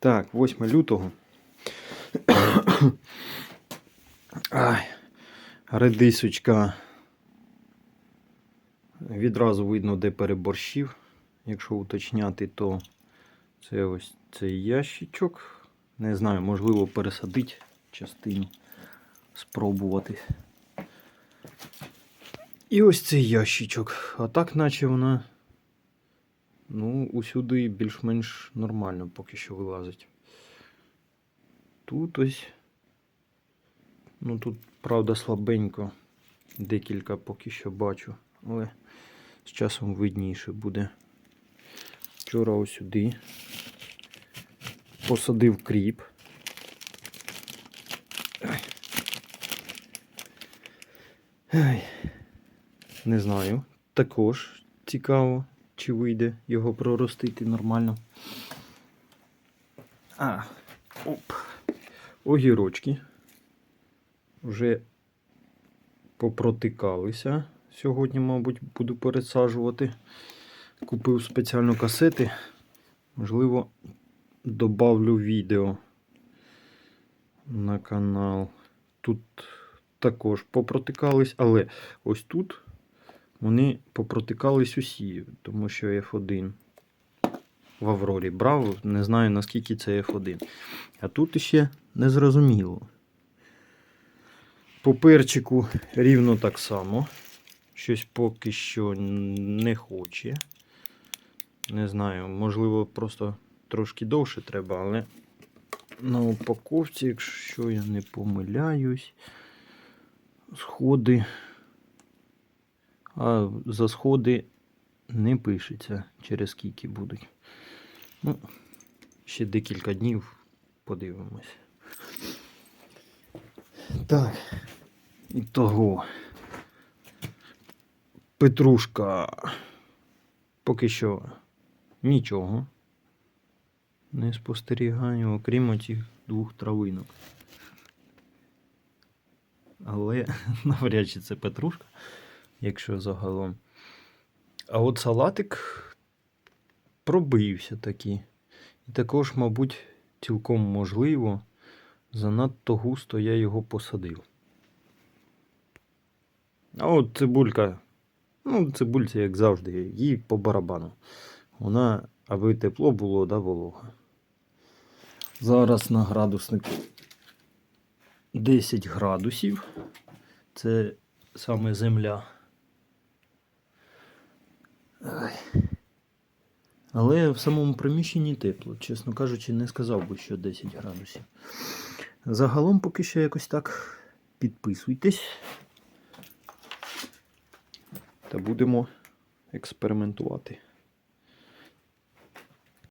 Так, 8 лютого. Ай, редисочка. Відразу видно, де переборщив. Якщо уточняти, то це ось цей ящичок. Не знаю, можливо, пересадити частину, спробувати. І ось цей ящичок. А так, наче вона Ну, усюди більш-менш нормально поки що вилазить. Тут ось. Ну тут, правда, слабенько. Декілька поки що бачу, але з часом видніше буде. Вчора ось сюди. Посадив кріп. Не знаю. Також цікаво чи вийде його проростити нормально. А, оп. Огірочки вже попротикалися. Сьогодні, мабуть, буду пересаджувати. Купив спеціально касети. Можливо, добавлю відео на канал. Тут також попротикались, але ось тут вони попротикались усі, тому що F1 в Аврорі брав, не знаю наскільки це F1. А тут ще не зрозуміло. По перчику рівно так само. Щось поки що не хоче. Не знаю, можливо, просто трошки довше треба, але на упаковці, якщо я не помиляюсь, сходи. А за сходи не пишеться, через скільки будуть. Ну, ще декілька днів подивимось. Так. І того. Петрушка. Поки що нічого. Не спостерігаю, окрім оцих двох травинок. Але навряд чи це петрушка якщо загалом. А от салатик пробився таки. І також, мабуть, цілком можливо, занадто густо я його посадив. А от цибулька, ну, цибульця, як завжди, їй по барабану. Вона, аби тепло було, да, волога. Зараз на градуснику 10 градусів. Це саме земля. Але в самому приміщенні тепло, чесно кажучи, не сказав би, що 10 градусів. Загалом поки що якось так підписуйтесь. Та будемо експериментувати.